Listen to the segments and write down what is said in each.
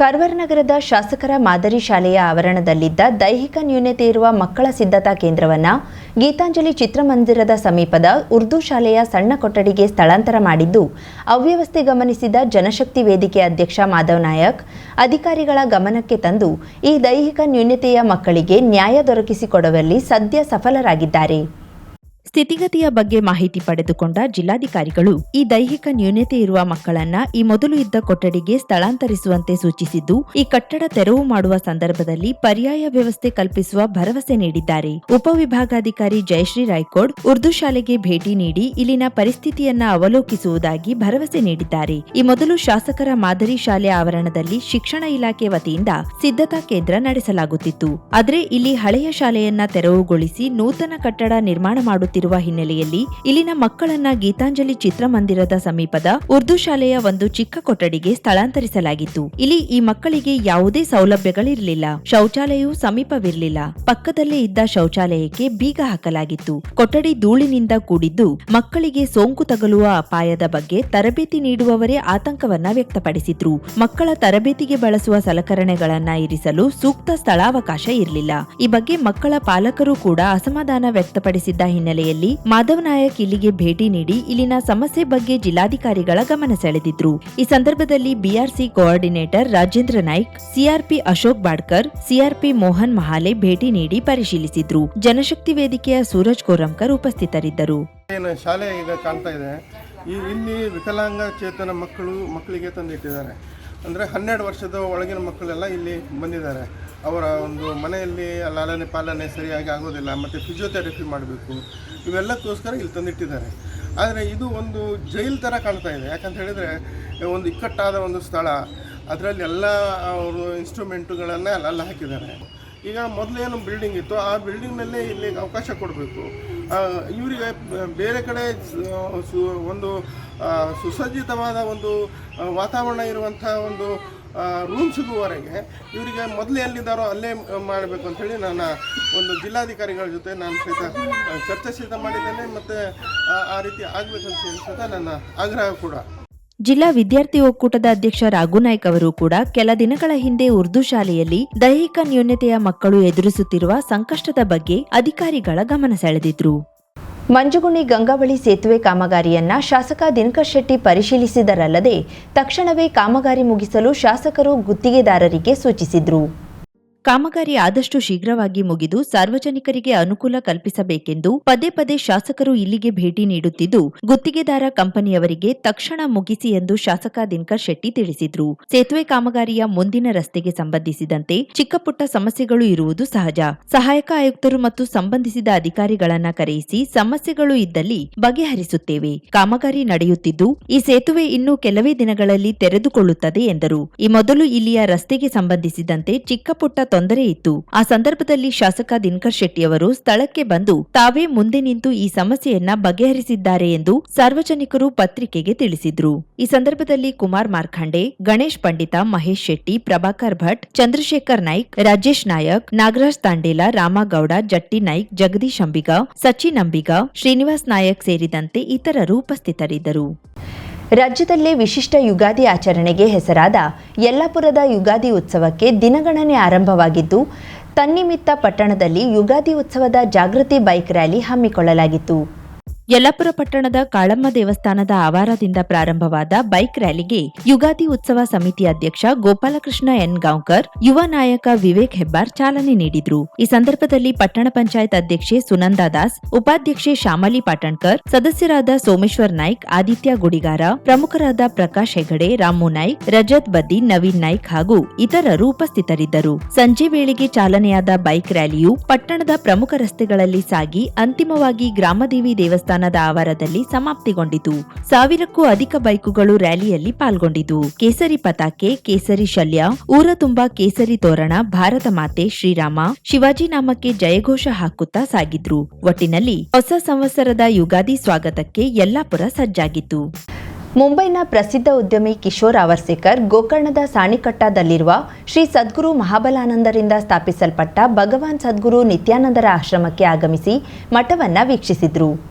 ಕರ್ವರ್ ನಗರದ ಶಾಸಕರ ಮಾದರಿ ಶಾಲೆಯ ಆವರಣದಲ್ಲಿದ್ದ ದೈಹಿಕ ನ್ಯೂನತೆ ಇರುವ ಮಕ್ಕಳ ಸಿದ್ಧತಾ ಕೇಂದ್ರವನ್ನು ಗೀತಾಂಜಲಿ ಚಿತ್ರಮಂದಿರದ ಸಮೀಪದ ಉರ್ದು ಶಾಲೆಯ ಸಣ್ಣ ಕೊಠಡಿಗೆ ಸ್ಥಳಾಂತರ ಮಾಡಿದ್ದು, ಅವ್ಯವಸ್ಥೆ ಗಮನಿಸಿದ ಜನಶಕ್ತಿ ವೇದಿಕೆ ಅಧ್ಯಕ್ಷ ಮಾಧವ್ ನಾಯಕ್, ಅಧಿಕಾರಿಗಳ ಗಮನಕ್ಕೆ ತಂದು ಈ ದೈಹಿಕ ನ್ಯೂನತೆಯ ಮಕ್ಕಳಿಗೆ ನ್ಯಾಯ ದೊರಕಿಸಿಕೊಡುವಲ್ಲಿ ಸದ್ಯ ಸಫಲರಾಗಿದ್ದಾರೆ. ಸ್ಥಿತಿಗತಿಯ ಬಗ್ಗೆ ಮಾಹಿತಿ ಪಡೆದುಕೊಂಡ ಜಿಲ್ಲಾಧಿಕಾರಿಗಳು, ಈ ದೈಹಿಕ ನ್ಯೂನತೆ ಇರುವ ಮಕ್ಕಳನ್ನ ಈ ಮೊದಲು ಇದ್ದ ಕೊಠಡಿಗೆ ಸ್ಥಳಾಂತರಿಸುವಂತೆ ಸೂಚಿಸಿದ್ದು, ಈ ಕಟ್ಟಡ ತೆರವು ಮಾಡುವ ಸಂದರ್ಭದಲ್ಲಿ ಪರ್ಯಾಯ ವ್ಯವಸ್ಥೆ ಕಲ್ಪಿಸುವ ಭರವಸೆ ನೀಡಿದ್ದಾರೆ. ಉಪವಿಭಾಗಾಧಿಕಾರಿ ಜಯಶ್ರೀ ರಾಯ್ಕೋಡ್ ಉರ್ದು ಶಾಲೆಗೆ ಭೇಟಿ ನೀಡಿ ಇಲ್ಲಿನ ಪರಿಸ್ಥಿತಿಯನ್ನ ಅವಲೋಕಿಸುವುದಾಗಿ ಭರವಸೆ ನೀಡಿದ್ದಾರೆ. ಈ ಮೊದಲು ಶಾಸಕರ ಮಾದರಿ ಶಾಲೆ ಆವರಣದಲ್ಲಿ ಶಿಕ್ಷಣ ಇಲಾಖೆ ವತಿಯಿಂದ ಸಿದ್ಧತಾ ಕೇಂದ್ರ ನಡೆಸಲಾಗುತ್ತಿತ್ತು. ಆದರೆ ಇಲ್ಲಿ ಹಳೆಯ ಶಾಲೆಯನ್ನ ತೆರವುಗೊಳಿಸಿ ನೂತನ ಕಟ್ಟಡ ನಿರ್ಮಾಣ ಮಾಡುತ್ತಿರುವ ಹಿನ್ನೆಲೆಯಲ್ಲಿ ಇಲ್ಲಿನ ಮಕ್ಕಳನ್ನ ಗೀತಾಂಜಲಿ ಚಿತ್ರಮಂದಿರದ ಸಮೀಪದ ಉರ್ದು ಶಾಲೆಯ ಒಂದು ಚಿಕ್ಕ ಕೊಠಡಿಗೆ ಸ್ಥಳಾಂತರಿಸಲಾಗಿತ್ತು. ಇಲ್ಲಿ ಈ ಮಕ್ಕಳಿಗೆ ಯಾವುದೇ ಸೌಲಭ್ಯಗಳಿರಲಿಲ್ಲ. ಶೌಚಾಲಯವೂ ಸಮೀಪವಿರಲಿಲ್ಲ. ಪಕ್ಕದಲ್ಲೇ ಇದ್ದ ಶೌಚಾಲಯಕ್ಕೆ ಬೀಗ ಹಾಕಲಾಗಿತ್ತು. ಕೊಠಡಿ ಧೂಳಿನಿಂದ ಕೂಡಿದ್ದು ಮಕ್ಕಳಿಗೆ ಸೋಂಕು ತಗಲುವ ಅಪಾಯದ ಬಗ್ಗೆ ತರಬೇತಿ ನೀಡುವವರೇ ಆತಂಕವನ್ನ ವ್ಯಕ್ತಪಡಿಸಿದ್ರು. ಮಕ್ಕಳ ತರಬೇತಿಗೆ ಬಳಸುವ ಸಲಕರಣೆಗಳನ್ನ ಇರಿಸಲು ಸೂಕ್ತ ಸ್ಥಳಾವಕಾಶ ಇರಲಿಲ್ಲ. ಈ ಬಗ್ಗೆ ಮಕ್ಕಳ ಪಾಲಕರು ಕೂಡ ಅಸಮಾಧಾನ ವ್ಯಕ್ತಪಡಿಸಿದ್ದ ಹಿನ್ನೆಲೆಯಲ್ಲಿ ಮಾಧವ್ ನಾಯಕ್ ಇಲ್ಲಿಗೆ ಭೇಟಿ ನೀಡಿ ಇಲ್ಲಿನ ಸಮಸ್ಯೆ ಬಗ್ಗೆ ಜಿಲ್ಲಾಧಿಕಾರಿಗಳ ಗಮನ ಸೆಳೆದಿದ್ರು. ಈ ಸಂದರ್ಭದಲ್ಲಿ BRC coordinator Rajendra Naik, CRP Ashok Badkar, CRP Mohan Mahale ಭೇಟಿ ನೀಡಿ ಪರಿಶೀಲಿಸಿದ್ರು. ಜನಶಕ್ತಿ ವೇದಿಕೆಯ ಸೂರಜ್ ಕೋರಂಕರ್ ಉಪಸ್ಥಿತರಿದ್ದರು. ಶಾಲೆ ಈಗ ಕಾಣ್ತಾ ಇದೆ. ಇಲ್ಲಿ ವಿಕಲಾಂಗ ಚೇತನ ಮಕ್ಕಳು ಮಕ್ಕಳಿಗೆ ತಂದಿಟ್ಟಿದ್ದಾರೆ. ಅಂದರೆ ಹನ್ನೆರಡು ವರ್ಷದ ಒಳಗಿನ ಮಕ್ಕಳೆಲ್ಲ ಇಲ್ಲಿ ಬಂದಿದ್ದಾರೆ. ಅವರ ಒಂದು ಮನೆಯಲ್ಲಿ ಲಾಲನೆ ಪಾಲನೆ ಸರಿಯಾಗಿ ಆಗೋದಿಲ್ಲ, ಮತ್ತು ಫಿಸಿಯೋಥೆರಪಿ ಮಾಡಬೇಕು, ಇವೆಲ್ಲಕ್ಕೋಸ್ಕರ ಇಲ್ಲಿ ತಂದಿಟ್ಟಿದ್ದಾರೆ. ಆದರೆ ಇದು ಒಂದು ಜೈಲ್ ಥರ ಕಾಣ್ತಾ ಇದೆ. ಯಾಕಂತ ಹೇಳಿದರೆ, ಒಂದು ಇಕ್ಕಟ್ಟಾದ ಒಂದು ಸ್ಥಳ, ಅದರಲ್ಲಿ ಎಲ್ಲ ಅವರು ಇನ್ಸ್ಟ್ರೂಮೆಂಟುಗಳನ್ನು ಅಲ್ಲೆಲ್ಲ ಹಾಕಿದ್ದಾರೆ. ಈಗ ಮೊದಲೇನು ಬಿಲ್ಡಿಂಗ್ ಇತ್ತು, ಆ ಬಿಲ್ಡಿಂಗ್ನಲ್ಲೇ ಇಲ್ಲಿ ಅವಕಾಶ ಕೊಡಬೇಕು. ಇವರಿಗೆ ಬೇರೆ ಕಡೆ ಸು- ಒಂದು ಸುಸಜ್ಜಿತವಾದ ಒಂದು ವಾತಾವರಣ ಇರುವಂಥ ಒಂದು ರೂಮ್ ಸಿಗುವವರೆಗೆ ಇವರಿಗೆ ಮೊದಲು ಎಲ್ಲಿದ್ದಾರೋ ಅಲ್ಲೇ ಮಾಡಬೇಕು ಅಂಥೇಳಿ ನಾನು ಒಂದು ಜಿಲ್ಲಾಧಿಕಾರಿಗಳ ಜೊತೆ ನಾನು ಸಹಿತ ಚರ್ಚೆ ಸಹಿತ ಮಾಡಿದ್ದೇನೆ. ಮತ್ತು ಆ ರೀತಿ ಆಗಬೇಕಂತ ಹೇಳಿ ಸಹಿತ ನನ್ನ ಆಗ್ರಹ ಕೂಡ. ಜಿಲ್ಲಾ ವಿದ್ಯಾರ್ಥಿ ಒಕ್ಕೂಟದ ಅಧ್ಯಕ್ಷ ರಾಘುನಾಯ್ಕ್ ಅವರು ಕೂಡ ಕೆಲ ದಿನಗಳ ಹಿಂದೆ ಉರ್ದು ಶಾಲೆಯಲ್ಲಿ ದೈಹಿಕ ನ್ಯೂನತೆಯ ಮಕ್ಕಳು ಎದುರಿಸುತ್ತಿರುವ ಸಂಕಷ್ಟದ ಬಗ್ಗೆ ಅಧಿಕಾರಿಗಳ ಗಮನ ಸೆಳೆದಿದ್ರು. ಮಂಜುಗುಣಿ ಗಂಗಾವಳಿ ಸೇತುವೆ ಕಾಮಗಾರಿಯನ್ನ ಶಾಸಕ ದಿನಕರ್ ಶೆಟ್ಟಿ ಪರಿಶೀಲಿಸಿದರಲ್ಲದೆ ತಕ್ಷಣವೇ ಕಾಮಗಾರಿ ಮುಗಿಸಲು ಶಾಸಕರು ಗುತ್ತಿಗೆದಾರರಿಗೆ ಸೂಚಿಸಿದ್ರು. ಕಾಮಗಾರಿ ಆದಷ್ಟು ಶೀಘ್ರವಾಗಿ ಮುಗಿದು ಸಾರ್ವಜನಿಕರಿಗೆ ಅನುಕೂಲ ಕಲ್ಪಿಸಬೇಕೆಂದು ಪದೇ ಪದೇ ಶಾಸಕರು ಇಲ್ಲಿಗೆ ಭೇಟಿ ನೀಡುತ್ತಿದ್ದು, ಗುತ್ತಿಗೆದಾರ ಕಂಪನಿಯವರಿಗೆ ತಕ್ಷಣ ಮುಗಿಸಿ ಎಂದು ಶಾಸಕ ದಿನಕರ್ ಶೆಟ್ಟಿ ತಿಳಿಸಿದ್ರು. ಸೇತುವೆ ಕಾಮಗಾರಿಯ ಮುಂದಿನ ರಸ್ತೆಗೆ ಸಂಬಂಧಿಸಿದಂತೆ ಚಿಕ್ಕಪುಟ್ಟ ಸಮಸ್ಯೆಗಳು ಇರುವುದು ಸಹಜ. ಸಹಾಯಕ ಆಯುಕ್ತರು ಮತ್ತು ಸಂಬಂಧಿಸಿದ ಅಧಿಕಾರಿಗಳನ್ನ ಕರೆಯಿಸಿ ಸಮಸ್ಯೆಗಳು ಇದ್ದಲ್ಲಿ ಬಗೆಹರಿಸುತ್ತೇವೆ. ಕಾಮಗಾರಿ ನಡೆಯುತ್ತಿದ್ದು, ಈ ಸೇತುವೆ ಇನ್ನು ಕೆಲವೇ ದಿನಗಳಲ್ಲಿ ತೆರೆದುಕೊಳ್ಳುತ್ತದೆ ಎಂದರು. ಈ ಮೊದಲು ಇಲ್ಲಿಯ ರಸ್ತೆಗೆ ಸಂಬಂಧಿಸಿದಂತೆ ಚಿಕ್ಕಪುಟ್ಟ ತೊಂದರೆ ಇತ್ತು. ಆ ಸಂದರ್ಭದಲ್ಲಿ ಶಾಸಕ ದಿನಕರ್ ಶೆಟ್ಟಿಯವರು ಸ್ಥಳಕ್ಕೆ ಬಂದು ತಾವೇ ಮುಂದೆ ನಿಂತು ಈ ಸಮಸ್ಯೆಯನ್ನ ಬಗೆಹರಿಸಿದ್ದಾರೆ ಎಂದು ಸಾರ್ವಜನಿಕರು ಪತ್ರಿಕೆಗೆ ತಿಳಿಸಿದ್ರು. ಈ ಸಂದರ್ಭದಲ್ಲಿ ಕುಮಾರ್ ಮಾರ್ಖಂಡೆ, ಗಣೇಶ್ ಪಂಡಿತ ಮಹೇಶ್ ಶೆಟ್ಟಿ, ಪ್ರಭಾಕರ್ ಭಟ್, ಚಂದ್ರಶೇಖರ್ ನಾಯ್ಕ್, ರಾಜೇಶ್ ನಾಯಕ್, ನಾಗರಾಜ್ ತಾಂಡೇಲ, ರಾಮಗೌಡ, ಜಟ್ಟಿ ನಾಯ್ಕ್, ಜಗದೀಶ್ ಅಂಬಿಗ, ಸಚಿನ್ ಅಂಬಿಗ, ಶ್ರೀನಿವಾಸ್ ನಾಯಕ್ ಸೇರಿದಂತೆ ಇತರರು ಉಪಸ್ಥಿತರಿದ್ದರು. ರಾಜ್ಯದಲ್ಲೇ ವಿಶಿಷ್ಟ ಯುಗಾದಿ ಆಚರಣೆಗೆ ಹೆಸರಾದ ಯಲ್ಲಾಪುರದ ಯುಗಾದಿ ಉತ್ಸವಕ್ಕೆ ದಿನಗಣನೆ ಆರಂಭವಾಗಿದ್ದು, ತನ್ನಿಮಿತ್ತ ಪಟ್ಟಣದಲ್ಲಿ ಯುಗಾದಿ ಉತ್ಸವದ ಜಾಗೃತಿ ಬೈಕ್ ರ್ಯಾಲಿ ಹಮ್ಮಿಕೊಳ್ಳಲಾಗಿತ್ತು. ಯಲ್ಲಾಪುರ ಪಟ್ಟಣದ ಕಾಳಮ್ಮ ದೇವಸ್ಥಾನದ ಆವಾರದಿಂದ ಪ್ರಾರಂಭವಾದ ಬೈಕ್ ರ್ಯಾಲಿಗೆ ಯುಗಾದಿ ಉತ್ಸವ ಸಮಿತಿ ಅಧ್ಯಕ್ಷ ಗೋಪಾಲಕೃಷ್ಣ ಎನ್ ಗಾಂವ್ಕರ್, ಯುವ ನಾಯಕ ವಿವೇಕ್ ಹೆಬ್ಬಾರ್ ಚಾಲನೆ ನೀಡಿದ್ರು. ಈ ಸಂದರ್ಭದಲ್ಲಿ ಪಟ್ಟಣ ಪಂಚಾಯತ್ ಅಧ್ಯಕ್ಷೆ ಸುನಂದಾ ದಾಸ್, ಉಪಾಧ್ಯಕ್ಷೆ ಶ್ಯಾಮಲಿ ಪಾಟಣ್ಕರ್, ಸದಸ್ಯರಾದ ಸೋಮೇಶ್ವರ್ ನಾಯ್ಕ್, ಆದಿತ್ಯ ಗುಡಿಗಾರ, ಪ್ರಮುಖರಾದ ಪ್ರಕಾಶ್ ಹೆಗಡೆ, ರಾಮು ನಾಯ್ಕ್, ರಜತ್ ಬದ್ದಿ ನವೀನ್ ನಾಯ್ಕ್ ಹಾಗೂ ಇತರರು ಉಪಸ್ಥಿತರಿದ್ದರು. ಸಂಜೆ ವೇಳೆಗೆ ಚಾಲನೆಯಾದ ಬೈಕ್ ರ್ಯಾಲಿಯು ಪಟ್ಟಣದ ಪ್ರಮುಖ ರಸ್ತೆಗಳಲ್ಲಿ ಸಾಗಿ ಅಂತಿಮವಾಗಿ ಗ್ರಾಮದೇವಿ ದೇವಸ್ಥಾನದ ಆವರದಲ್ಲಿ ಸಮಾಪ್ತಿಗೊಂಡಿತು. ಸಾವಿರಕ್ಕೂ ಅಧಿಕ ಬೈಕುಗಳು ರ್ಯಾಲಿಯಲ್ಲಿ ಪಾಲ್ಗೊಂಡಿತು. ಕೇಸರಿ ಪತಾಕೆ, ಕೇಸರಿ ಶಲ್ಯ ಊರ ತುಂಬಾ ಕೇಸರಿ ತೋರಣ, ಭಾರತ ಮಾತೆ ಶ್ರೀರಾಮ, ಶಿವಾಜಿ ನಾಮಕ್ಕೆ ಜಯಘೋಷ ಹಾಕುತ್ತಾ ಸಾಗಿದ್ರು. ಒಟ್ಟಿನಲ್ಲಿ ಹೊಸ ಸಂವತ್ಸರದ ಯುಗಾದಿ ಸ್ವಾಗತಕ್ಕೆ ಯಲ್ಲಾಪುರ ಸಜ್ಜಾಗಿತ್ತು. ಮುಂಬೈನ ಪ್ರಸಿದ್ಧ ಉದ್ಯಮಿ ಕಿಶೋರ್ ಅವರ್ಸೇಕರ್ ಗೋಕರ್ಣದ ಸಾಣಿಕಟ್ಟದಲ್ಲಿರುವ ಶ್ರೀ ಸದ್ಗುರು ಮಹಾಬಲಾನಂದರಿಂದ ಸ್ಥಾಪಿಸಲ್ಪಟ್ಟ ಭಗವಾನ್ ಸದ್ಗುರು ನಿತ್ಯಾನಂದರ ಆಶ್ರಮಕ್ಕೆ ಆಗಮಿಸಿ ಮಠವನ್ನು ವೀಕ್ಷಿಸಿದ್ರು.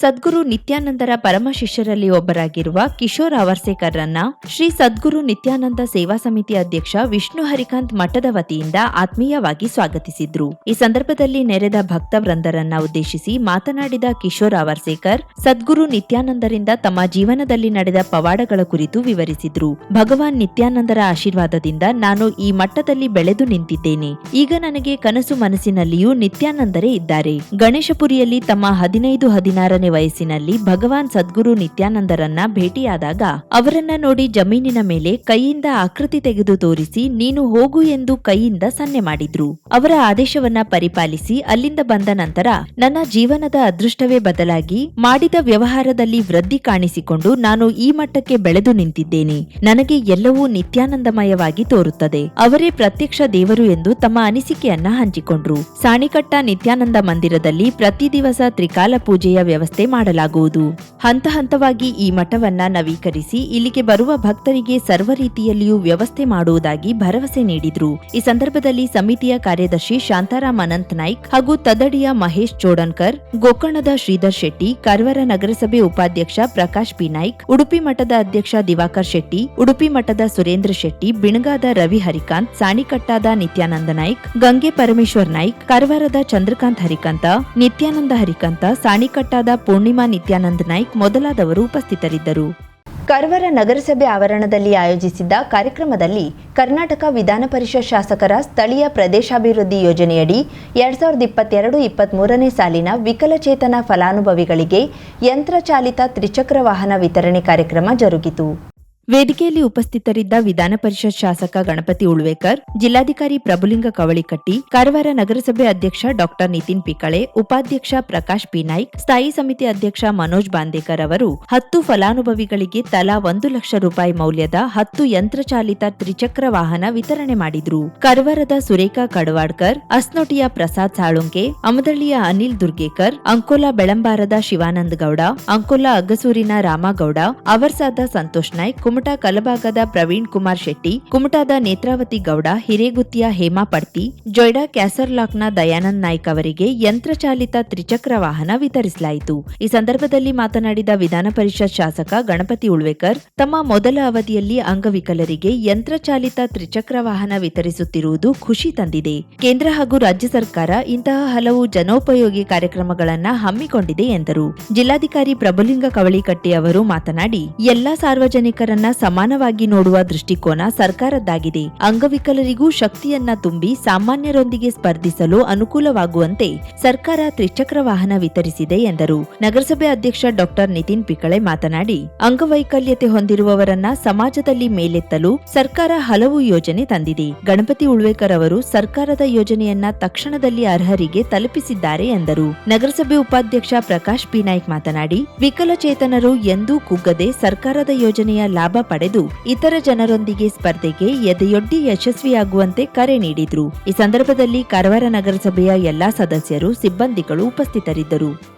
ಸದ್ಗುರು ನಿತ್ಯಾನಂದರ ಪರಮ ಶಿಷ್ಯರಲ್ಲಿ ಒಬ್ಬರಾಗಿರುವ ಕಿಶೋರ್ ಅವರ್ಸೇಕರ್ರನ್ನ ಶ್ರೀ ಸದ್ಗುರು ನಿತ್ಯಾನಂದ ಸೇವಾ ಸಮಿತಿ ಅಧ್ಯಕ್ಷ ವಿಷ್ಣು ಹರಿಕಾಂತ್ ಮಠದ ವತಿಯಿಂದ ಆತ್ಮೀಯವಾಗಿ ಸ್ವಾಗತಿಸಿದ್ರು. ಈ ಸಂದರ್ಭದಲ್ಲಿ ನೆರೆದ ಭಕ್ತ ವೃಂದರನ್ನ ಉದ್ದೇಶಿಸಿ ಮಾತನಾಡಿದ ಕಿಶೋರ್ ಅವರ್ಸೇಕರ್, ಸದ್ಗುರು ನಿತ್ಯಾನಂದರಿಂದ ತಮ್ಮ ಜೀವನದಲ್ಲಿ ನಡೆದ ಪವಾಡಗಳ ಕುರಿತು ವಿವರಿಸಿದ್ರು. ಭಗವಾನ್ ನಿತ್ಯಾನಂದರ ಆಶೀರ್ವಾದದಿಂದ ನಾನು ಈ ಮಟ್ಟದಲ್ಲಿ ಬೆಳೆದು ನಿಂತಿದ್ದೇನೆ. ಈಗ ನನಗೆ ಕನಸು ಮನಸ್ಸಿನಲ್ಲಿಯೂ ನಿತ್ಯಾನಂದರೇ ಇದ್ದಾರೆ. ಗಣೇಶಪುರಿಯಲ್ಲಿ ತಮ್ಮ ಹದಿನೈದು ಹದಿನಾರನೇ ವಯಸ್ಸಿನಲ್ಲಿ ಭಗವಾನ್ ಸದ್ಗುರು ನಿತ್ಯಾನಂದರನ್ನ ಭೇಟಿಯಾದಾಗ ಅವರನ್ನ ನೋಡಿ ಜಮೀನಿನ ಮೇಲೆ ಕೈಯಿಂದ ಆಕೃತಿ ತೆಗೆದು ತೋರಿಸಿ, ನೀನು ಹೋಗು ಎಂದು ಕೈಯಿಂದ ಸನ್ನೆ ಮಾಡಿದ್ರು. ಅವರ ಆದೇಶವನ್ನ ಪರಿಪಾಲಿಸಿ ಅಲ್ಲಿಂದ ಬಂದ ನಂತರ, ನನ್ನ ಜೀವನದ ಅದೃಷ್ಟವೇ ಬದಲಾಗಿ ಮಾಡಿದ ವ್ಯವಹಾರದಲ್ಲಿ ವೃದ್ಧಿ ಕಾಣಿಸಿಕೊಂಡು ನಾನು ಈ ಮಟ್ಟಕ್ಕೆ ಬೆಳೆದು ನಿಂತಿದ್ದೇನೆ. ನನಗೆ ಎಲ್ಲವೂ ನಿತ್ಯಾನಂದಮಯವಾಗಿ ತೋರುತ್ತದೆ. ಅವರೇ ಪ್ರತ್ಯಕ್ಷ ದೇವರು ಎಂದು ತಮ್ಮ ಅನಿಸಿಕೆಯನ್ನ ಹಂಚಿಕೊಂಡ್ರು. ಸಾಣಿಕಟ್ಟ ನಿತ್ಯಾನಂದ ಮಂದಿರದಲ್ಲಿ ಪ್ರತಿ ದಿವಸ ತ್ರಿಕಾಲ ಪೂಜೆಯ ವ್ಯವಸ್ಥೆ ಮಾಡಲಾಗುವುದು. ಹಂತ ಹಂತವಾಗಿ ಈ ಮಠವನ್ನ ನವೀಕರಿಸಿ ಇಲ್ಲಿಗೆ ಬರುವ ಭಕ್ತರಿಗೆ ಸರ್ವ ರೀತಿಯಲ್ಲಿಯೂ ವ್ಯವಸ್ಥೆ ಮಾಡುವುದಾಗಿ ಭರವಸೆ ನೀಡಿದ್ರು. ಈ ಸಂದರ್ಭದಲ್ಲಿ ಸಮಿತಿಯ ಕಾರ್ಯದರ್ಶಿ ಶಾಂತಾರಾಮ್ ಅನಂತ್ ನಾಯ್ಕ್ ಹಾಗೂ ತದಡಿಯ ಮಹೇಶ್ ಚೋಡನ್ಕರ್, ಗೋಕರ್ಣದ ಶ್ರೀಧರ್ ಶೆಟ್ಟಿ, ಕಾರವಾರ ನಗರಸಭೆ ಉಪಾಧ್ಯಕ್ಷ ಪ್ರಕಾಶ್ ಪಿ. ನಾಯ್ಕ್, ಉಡುಪಿ ಮಠದ ಅಧ್ಯಕ್ಷ ದಿವಾಕರ್ ಶೆಟ್ಟಿ, ಉಡುಪಿ ಮಠದ ಸುರೇಂದ್ರ ಶೆಟ್ಟಿ, ಬಿಣಗಾದ ರವಿ ಹರಿಕಾಂತ್, ಸಾಣಿಕಟ್ಟಾದ ನಿತ್ಯಾನಂದ ನಾಯ್ಕ್, ಗಂಗೆ ಪರಮೇಶ್ವರ್ ನಾಯ್ಕ್, ಕಾರವಾರದ ಚಂದ್ರಕಾಂತ್ ಹರಿಕಂತ, ನಿತ್ಯಾನಂದ ಹರಿಕಂತ, ಸಾಣಿಕಟ್ಟಾದ ಪೂರ್ಣಿಮಾ ನಿತ್ಯಾನಂದ ನಾಯ್ಕ್ ಮೊದಲಾದವರು ಉಪಸ್ಥಿತರಿದ್ದರು. ಕರ್ವರ ನಗರಸಭೆ ಆವರಣದಲ್ಲಿ ಆಯೋಜಿಸಿದ್ದ ಕಾರ್ಯಕ್ರಮದಲ್ಲಿ ಕರ್ನಾಟಕ ವಿಧಾನ ಪರಿಷತ್ ಶಾಸಕರ ಸ್ಥಳೀಯ ಪ್ರದೇಶಾಭಿವೃದ್ಧಿ ಯೋಜನೆಯಡಿ ಎರಡ್ ಸಾವಿರದ ಇಪ್ಪತ್ತೆರಡು ಇಪ್ಪತ್ಮೂರನೇ ಸಾಲಿನ ವಿಕಲಚೇತನ ಫಲಾನುಭವಿಗಳಿಗೆ ಯಂತ್ರಚಾಲಿತ ತ್ರಿಚಕ್ರ ವಾಹನ ವಿತರಣೆ ಕಾರ್ಯಕ್ರಮ ಜರುಗಿತು. ವೇದಿಕೆಯಲ್ಲಿ ಉಪಸ್ಥಿತರಿದ್ದ ವಿಧಾನ ಪರಿಷತ್ ಶಾಸಕ ಗಣಪತಿ ಉಳ್ವೇಕರ್, ಜಿಲ್ಲಾಧಿಕಾರಿ ಪ್ರಭುಲಿಂಗ ಕವಳಿಕಟ್ಟಿ, ಕಾರವಾರ ನಗರಸಭೆ ಅಧ್ಯಕ್ಷ ಡಾಕ್ಟರ್ ನಿತಿನ್ ಪಿಕಳೆ, ಉಪಾಧ್ಯಕ್ಷ ಪ್ರಕಾಶ್ ಪಿ. ನಾಯ್ಕ್, ಸ್ಥಾಯಿ ಸಮಿತಿ ಅಧ್ಯಕ್ಷ ಮನೋಜ್ ಬಾಂದೇಕರ್ ಅವರು ಹತ್ತು ಫಲಾನುಭವಿಗಳಿಗೆ ತಲಾ ಒಂದು ಲಕ್ಷ ರೂಪಾಯಿ ಮೌಲ್ಯದ ಹತ್ತು ಯಂತ್ರಚಾಲಿತ ತ್ರಿಚಕ್ರ ವಾಹನ ವಿತರಣೆ ಮಾಡಿದ್ರು. ಕಾರವಾರದ ಸುರೇಖಾ ಕಡವಾಡ್ಕರ್, ಅಸ್ನೋಟಿಯ ಪ್ರಸಾದ್ ಸಾಳುಂಕೆ, ಅಮದಳ್ಳಿಯ ಅನಿಲ್ ದುರ್ಗೇಕರ್, ಅಂಕೋಲಾ ಬೆಳಂಬಾರದ ಶಿವಾನಂದ ಗೌಡ, ಅಂಕೋಲಾ ಅಗಸೂರಿನ ರಾಮಗೌಡ, ಅವರ್ಸಾದ ಸಂತೋಷ್ ನಾಯ್ಕ್ ಕುಮಟಾ ಕಲಬಾಗದ ಪ್ರವೀಣ್ ಕುಮಾರ್ ಶೆಟ್ಟಿ, ಕುಮಟಾದ ನೇತ್ರಾವತಿ ಗೌಡ, ಹಿರೇಗುತ್ತಿಯ ಹೇಮಾ ಪಡ್ತಿ, ಜೊಯ್ಡಾ ಕ್ಯಾಸರ್ಲಾಕ್ನ ದಯಾನಂದ್ ನಾಯ್ಕ ಅವರಿಗೆ ಯಂತ್ರಚಾಲಿತ ತ್ರಿಚಕ್ರ ವಾಹನ ವಿತರಿಸಲಾಯಿತು. ಈ ಸಂದರ್ಭದಲ್ಲಿ ಮಾತನಾಡಿದ ವಿಧಾನ ಪರಿಷತ್ ಶಾಸಕ ಗಣಪತಿ ಉಳ್ವೇಕರ್, ತಮ್ಮ ಮೊದಲ ಅವಧಿಯಲ್ಲಿ ಅಂಗವಿಕಲರಿಗೆ ಯಂತ್ರಚಾಲಿತ ತ್ರಿಚಕ್ರ ವಾಹನ ವಿತರಿಸುತ್ತಿರುವುದು ಖುಷಿ ತಂದಿದೆ. ಕೇಂದ್ರ ಹಾಗೂ ರಾಜ್ಯ ಸರ್ಕಾರ ಇಂತಹ ಹಲವು ಜನೋಪಯೋಗಿ ಕಾರ್ಯಕ್ರಮಗಳನ್ನ ಹಮ್ಮಿಕೊಂಡಿದೆ ಎಂದರು. ಜಿಲ್ಲಾಧಿಕಾರಿ ಪ್ರಭುಲಿಂಗ ಕವಳಿಕಟ್ಟಿ ಅವರು ಮಾತನಾಡಿ, ಎಲ್ಲಾ ಸಾರ್ವಜನಿಕರನ್ನ ಸಮಾನವಾಗಿ ನೋಡುವ ದೃಷ್ಟಿಕೋನ ಸರ್ಕಾರದ್ದಾಗಿದೆ. ಅಂಗವಿಕಲರಿಗೂ ಶಕ್ತಿಯನ್ನ ತುಂಬಿ ಸಾಮಾನ್ಯರೊಂದಿಗೆ ಸ್ಪರ್ಧಿಸಲು ಅನುಕೂಲವಾಗುವಂತೆ ಸರ್ಕಾರ ತ್ರಿಚಕ್ರ ವಾಹನ ವಿತರಿಸಿದೆ ಎಂದರು. ನಗರಸಭೆ ಅಧ್ಯಕ್ಷ ಡಾಕ್ಟರ್ ನಿತಿನ್ ಪಿಕಳೆ ಮಾತನಾಡಿ, ಅಂಗವೈಕಲ್ಯತೆ ಹೊಂದಿರುವವರನ್ನ ಸಮಾಜದಲ್ಲಿ ಮೇಲೆತ್ತಲು ಸರ್ಕಾರ ಹಲವು ಯೋಜನೆ ತಂದಿದೆ. ಗಣಪತಿ ಉಳ್ವೇಕರ್ ಅವರು ಸರ್ಕಾರದ ಯೋಜನೆಯನ್ನ ತಕ್ಷಣದಲ್ಲಿ ಅರ್ಹರಿಗೆ ತಲುಪಿಸಿದ್ದಾರೆ ಎಂದರು. ನಗರಸಭೆ ಉಪಾಧ್ಯಕ್ಷ ಪ್ರಕಾಶ್ ಪಿ. ಮಾತನಾಡಿ, ವಿಕಲಚೇತನರು ಎಂದೂ ಕುಗ್ಗದೆ ಸರ್ಕಾರದ ಯೋಜನೆಯ ಲಾಭ ಪಡೆದು ಇತರ ಜನರೊಂದಿಗೆ ಸ್ಪರ್ಧೆಗೆ ಎದೆಯೊಡ್ಡಿ ಯಶಸ್ವಿಯಾಗುವಂತೆ ಕರೆ ನೀಡಿದ್ರು. ಈ ಸಂದರ್ಭದಲ್ಲಿ ಕಾರವಾರ ನಗರಸಭೆಯ ಎಲ್ಲಾ ಸದಸ್ಯರು, ಸಿಬ್ಬಂದಿಗಳು ಉಪಸ್ಥಿತರಿದ್ದರು.